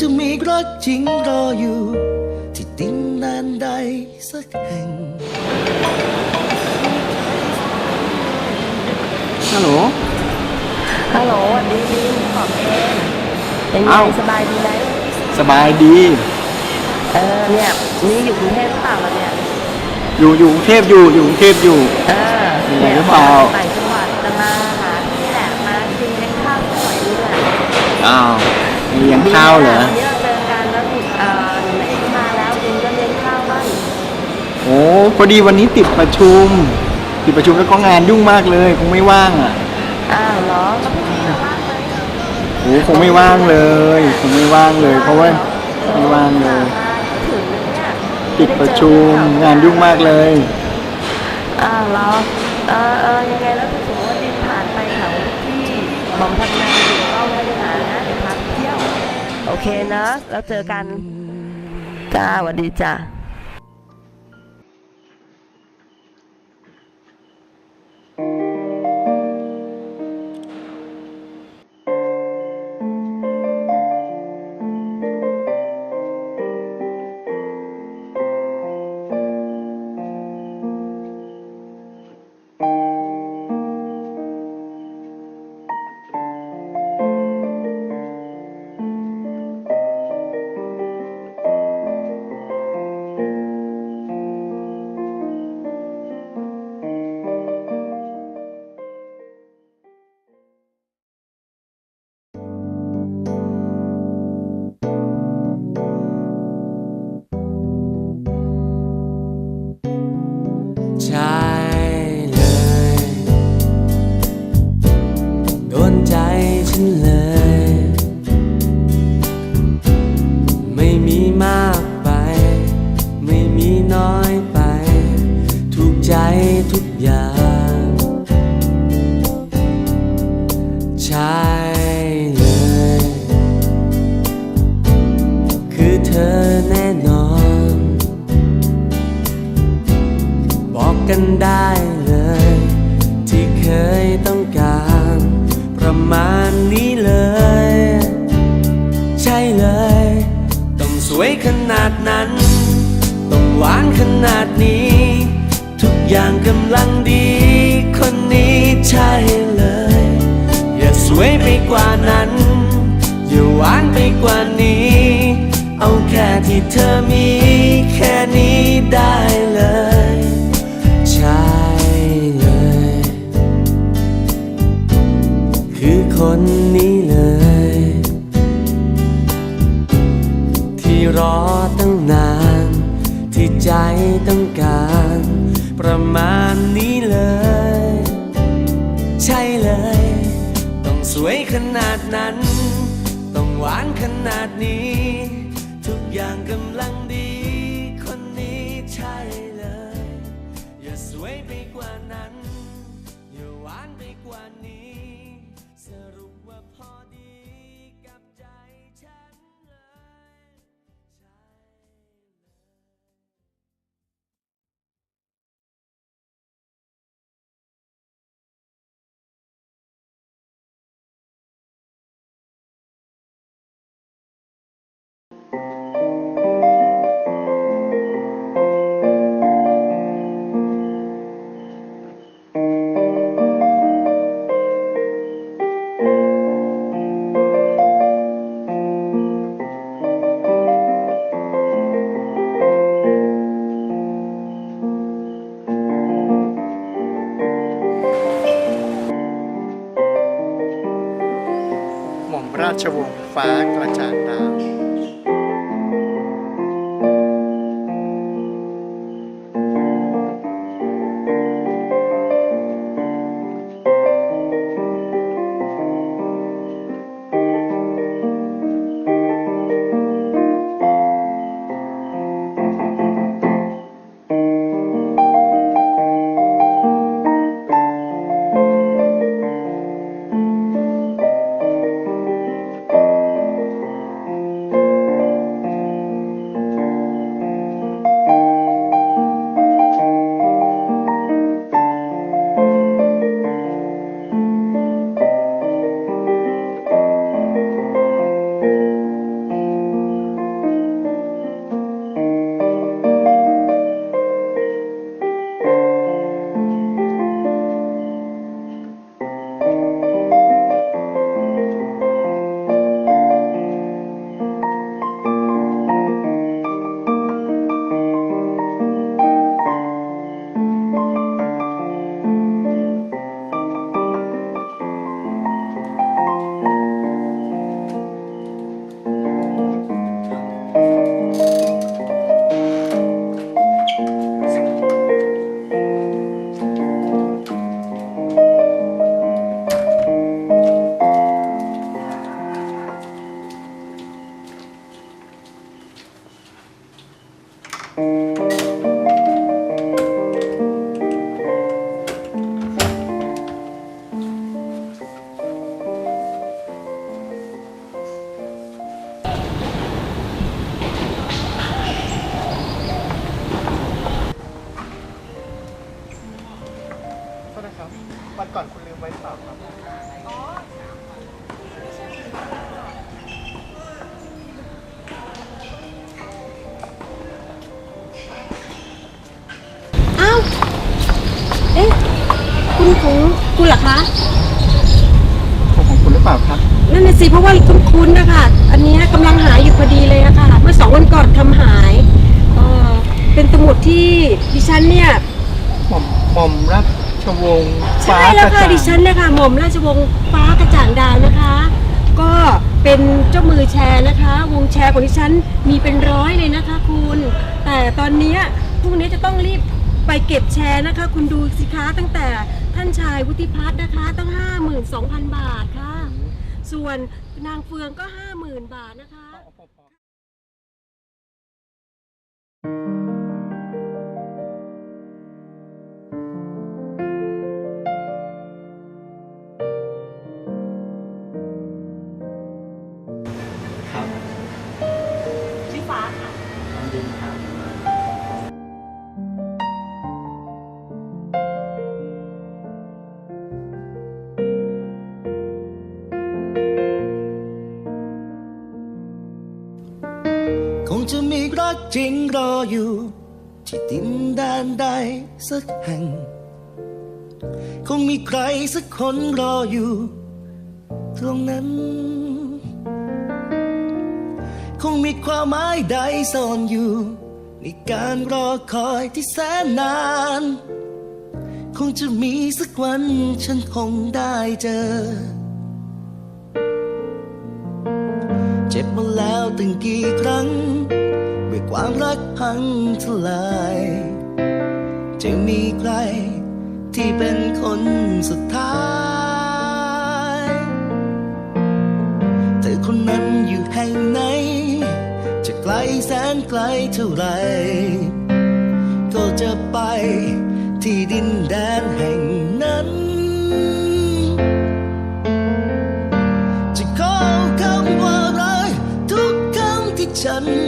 จะมีรักจริงรออยู่ ที่ดินแดนใดสักแห่งฮัลโหลฮัลโหลสวัสดีลิงขอบเองเป็นไงเอ้า สบายดีไหมสบายดี เออเนี่ยนี่อยู่กรุงเทพหรือเปล่าล่ะเนี่ยอยู่อยู่กรุงเทพอยู่อยู่กรุงเทพอยู่ เออมีอะไรหรือเปล่าต่างจังหวัดจะมาหาที่แหละมากินเลี้ยงข้าวสวยด้วยอ้าวเลี้ยง ข้าวเหรอวันนี้เราเจอกันแล้วเออไหนๆมาแล้วลิงก็เลี้ยงข้าวบ้างโอ้พอดีวันนี้ติดประชุม ติดประชุมแล้วก็งานยุ่งมากเลย คงไม่ว่างอะอ้าวเหรอแล้วพรุ่งนี้เราว่างไหมโอ้คงไม่ว่างเลยคงไม่ว่างเลย เพราะว่าไม่ว่างเลยมาถึงเลยเนี่ยติดประชุมงานยุ่งมากเลย อ้าวเหรอเออเออยังไงแล้วถ้าสมมติว่าดินผ่านไปแถวที่บอมพัฒนา เคนะ แล้วเจอกัน จ้าสวัสดีจ้า ฉัน มาณนี้เลย ใช่เลย ต้องสวยขนาดนั้น ต้องหวานขนาดนี้ ทุกอย่างกำลังดี คนนี้ใช่เลย อย่าสวยไปกว่านั้น อย่าหวานไปกว่านี้ เอาแค่ที่เธอมี แค่นี้ได้เลย คือคนนี้เลย ที่รอตั้งนาน ที่ใจต้องการ ประมาณนี้เลย ใช่เลย ต้องสวยขนาดนั้น ต้องหวานขนาดนี้ ทุกอย่างกำลังดี ชวงศ์ฟ้ากระจ่าง ดาววันก่อนคุณลืมไว้หรือเปล่าครับอ้าว เอ๊ะ คุณของคุณเหรอคะ ของของคุณหรือเปล่าครับ นั่นน่ะสิเพราะว่าคุณคุณนะคะ อันเนี้ยกำลังหาอยู่พอดีเลยอะค่ะ เมื่อสองวันก่อนทำหายเออเป็นสมุดที่ดิฉันเนี่ย หม่อมหม่อมรา ชวงศ์ใช่แล้วค่ะกรจ่างดิฉันนะคะหม่อมราชวงศ์ฟ้ากระจ่างดาวนะคะ ก็เป็นเจ้ามือแชร์นะคะ วงแชร์ของดิฉันมีเป็นร้อยเลยนะคะ คุณ แต่ตอนเนี้ยพรุ่งนี้จะต้องรีบไปเก็บแชร์นะคะ คุณดูสิคะตั้งแต่ท่านชายวุฒิพัฒน์นะคะตั้ง52,000 บาทค่ะ ส่วนนางเฟืองก็ 50,000 บาทนะคะครั คงจะมีรักจริงรออยู่ ที่ดินแดนใดสักแห่ง คงมีใครสักคนรออยู่ ตรงนั้น คงมีความหมายใดซ่อนอยู่ ในการรอคอยที่แสนนาน คงจะมีสักวันฉันคงได้เจอ จ็บมาแล้วตั้งกี่ครั้งด้วยความรักพังทลาย จะมีใครที่เป็นคนสุดท้ายเธอคนนั้นอยู่แห่งไหน จะไกลแสนไกลเท่าไร ก็จะไปที่ดินแดนแห่งนั้น ฉัน